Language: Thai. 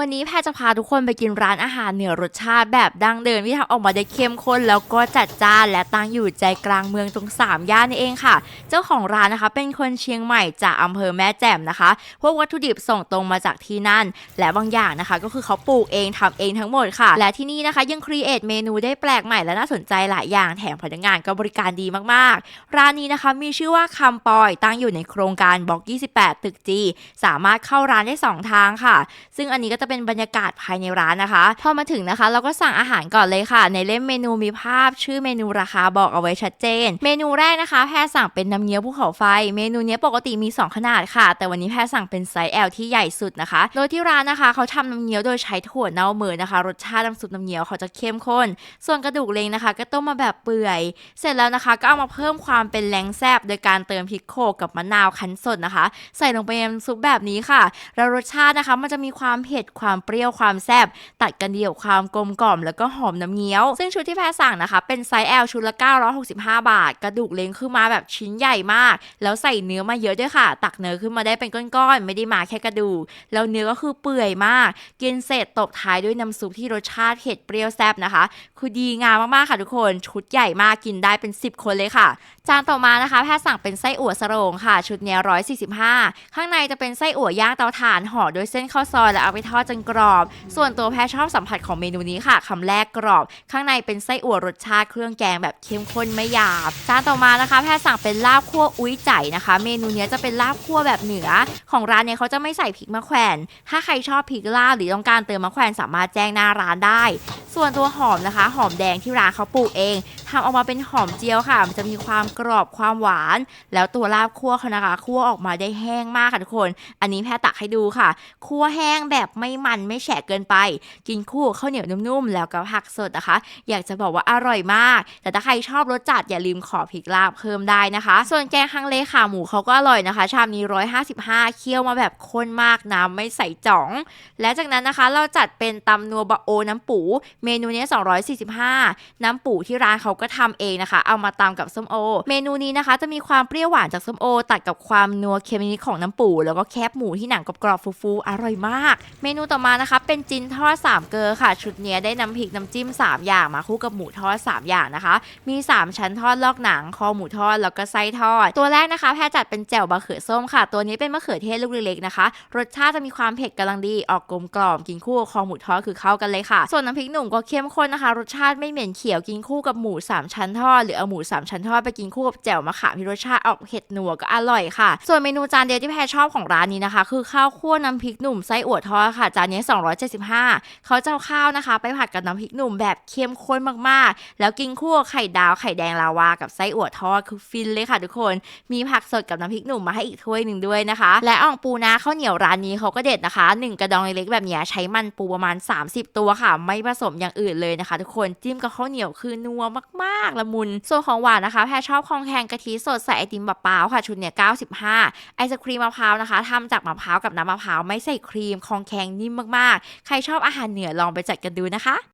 วันนี้แพรจะพาทุกคนไปกินร้านอาหารเหนือรสชาติแบบดั้งเดิมที่ทำออกมาได้เข้มข้นแล้วก็จัดจ้านและตั้งอยู่ใจกลางเมืองตรงสามย่านนี่เองค่ะ เจ้าของร้านนะคะเป็นคนเชียงใหม่จากอำเภอแม่แจ่มนะคะพวกวัตถุดิบส่งตรงมาจากที่นั่น และบางอย่างนะคะ ก็คือเขาปลูกเองทำเองทั้งหมดค่ะ และที่นี่นะคะยังครีเอทเมนูได้แปลกใหม่และน่าสนใจหลายอย่างแถมพนักงานก็บริการดีมากๆ ร้านนี้นะคะมีชื่อว่าคำปอยตั้งอยู่ในโครงการบล็อก 28 ตึกจีสามารถเข้าร้านได้สองทางค่ะ ซึ่งอันนี้ก็จะเป็นบรรยากาศภายในร้านนะคะพอมาถึงนะคะ เราก็สั่งอาหารก่อนเลยค่ะ ในเล่มเมนูมีภาพชื่อเมนูราคาบอกเอาไว้ชัดเจน เมนูแรกนะคะแพรสั่งเป็นน้ำเงี้ยวภูเขาไฟ เมนูนี้ปกติมี 2 ขนาดค่ะ แต่วันนี้แพรสั่งเป็นไซส์ L ที่ใหญ่สุดนะคะ โดยที่ร้านนะคะ เขาทำน้ำเงี้ยวโดยใช้ถั่วเน่าเหมือนะคะ รสชาติน้ำซุปน้ำเงี้ยวเขาจะเข้มข้น ส่วนกระดูกเล้งนะคะ ก็ต้มมาแบบเปื่อย เสร็จแล้วนะคะ ก็เอามาเพิ่มความเป็นแรงแซบโดยการเติมพริกโขกกับมะนาวคั้นสดนะคะ ใส่ลงไปในน้ำซุปแบบนี้ค่ะ แล้วรสชาตินะคะ มันจะมีความเผ็ดความเปรี้ยวความแซ่บตัดกันดีกับความกลมกล่อมแล้วก็หอมน้ำเงี้ยว ซึ่งชุดที่แพรสั่งนะคะ เป็นไซส์ L ชุดละ 965 บาท กระดูกเล้งคือมาแบบชิ้นใหญ่มาก แล้วใส่เนื้อมาเยอะด้วยค่ะ ตักเนื้อขึ้นมาได้เป็นก้อนๆ ไม่ได้มาแค่กระดูก แล้วเนื้อก็คือเปื่อยมาก กินเสร็จตบท้ายด้วยน้ำซุปที่รสชาติเผ็ดเปรี้ยวแซ่บนะคะ คือดีงามมากๆค่ะทุกคน ชุดใหญ่มากกินได้เป็น 10 คนเลยค่ะ จานต่อมานะคะแพรสั่งเป็นไส้อั่วสโรงค่ะ ชุดเนี้ย145ข้างในจะเป็นไส้อั่วย่างเตาถ่านห่อด้วยเส้นข้าวซอยแล้วเอาไปทอดจนกรอบ ส่วนตัวแพรชอบสัมผัสของเมนูนี้ค่ะคำแรกกรอบ ข้างในเป็นไส้อั่วรสชาติเครื่องแกงแบบเข้มข้นไม่หยาบ จานต่อมานะคะ แพรสั่งเป็นลาบคั่วอุ้ยใจนะคะ เมนูเนี้ยจะเป็นลาบคั่วแบบเหนือ ของร้านเนี้ยเขาจะไม่ใส่พริกมะแขวน ถ้าใครชอบพริกลาบหรือต้องการเติมมะแขวนสามารถแจ้งหน้าร้านได้ ส่วนตัวหอมนะคะ หอมแดงที่ร้านเขาปลูกเองทำออกมาเป็นหอมเจียวค่ะ มันจะมีความกรอบความหวาน แล้วตัวลาบคั่วเขานะคะคั่วออกมาได้แห้งมากค่ะทุกคน อันนี้แพรตักให้ดูค่ะ คั่วแห้งแบบไม่มันไม่แฉะเกินไป กินคู่ข้าวเหนียวนุ่มๆ แล้วก็ผักสดนะคะ อยากจะบอกว่าอร่อยมาก แต่ถ้าใครชอบรสจัดอย่าลืมขอพริกลาบเพิ่มได้นะคะ ส่วนแกงฮังเลขาหมูเขาก็อร่อยนะคะ ชามนี้ 155 เคี่ยวมาแบบข้นมากน้ำไม่ใส่จ่อง และจากนั้นนะคะเราจัดเป็นตำนัวบะโอน้ำปู เมนูนี้ 245 น้ำปูที่ร้านเขาก็ทำเองนะคะ เอามาตำกับส้มโอ เมนูนี้นะคะ จะมีความเปรี้ยวหวานจากส้มโอ ตัดกับความนัวเค็มนิดของน้ำปู แล้วก็แคบหมูที่หนังกรอบๆฟูๆอร่อยมาก เมนูต่อมานะคะ เป็นจินทอดสามเกลอค่ะ ชุดเนี้ยได้น้ำพริกน้ำจิ้ม 3 อย่างมาคู่กับหมูทอด 3 อย่างนะคะ มี 3 ชั้นทอดลอกหนัง คอหมูทอดแล้วก็ไส้ทอด ตัวแรกนะคะ แพรจัดเป็นแจ่วบะเขือส้มค่ะ ตัวนี้เป็นมะเขือเทศลูกเล็กๆนะคะ รสชาติจะมีความเผ็ดกำลังดีออกกลมกล่อมกินคู่กับคอหมูทอดคือเข้ากันเลยค่ะ ส่วนน้ำพริกหนุ่มก็เข้มข้นนะคะ รสชาติไม่เหม็นเขียวกินคู่กับหมู3ชั้นทอดหรือเอาหมู3ชั้นทอดไปกินคู่กับแจ่วมะขามที่รสชาติออกเผ็ดนัวก็อร่อยค่ะ ส่วนเมนูจานเดียวที่แพรชอบของร้านนี้นะคะ คือข้าวคั่วน้ำพริกหนุ่มไส้อั่วทอดค่ะ จานนี้ 275 เขาจะเอาข้าวนะคะ ไปผัดกับน้ำพริกหนุ่มแบบเข้มข้นมากๆ แล้วกินคู่ไข่ดาวไข่แดงลาวากับไส้อั่วทอดคือฟินเลยค่ะทุกคน มีผักสดกับน้ำพริกหนุ่มมาให้อีกถ้วยหนึ่งด้วยนะคะ และอ่องปูนาข้าวเหนียวร้านนี้เขาก็เด็ดนะคะหนึ่งกระดองเล็กๆแบบนี้ใช้มันปูประมาณ 30 ตัวค่ะ ไม่ผสมอย่างอื่นเลยนะคะ ทุกคนจิ้มกับข้าวเหนียวคือนัวมากๆละมุน ส่วนของหวานนะคะ แพรชอบคองแคงกะทิสดใส่ไอติมมะพร้าวค่ะ ชุดเนี้ย95 ไอศครีมมะพร้าวนะคะทำจากมะพร้าวกับน้ำมะพร้าวไม่ใส่ครีมคองแคงนิ่มมากๆ ใครชอบอาหารเหนือลองไปจัดกันดูนะคะ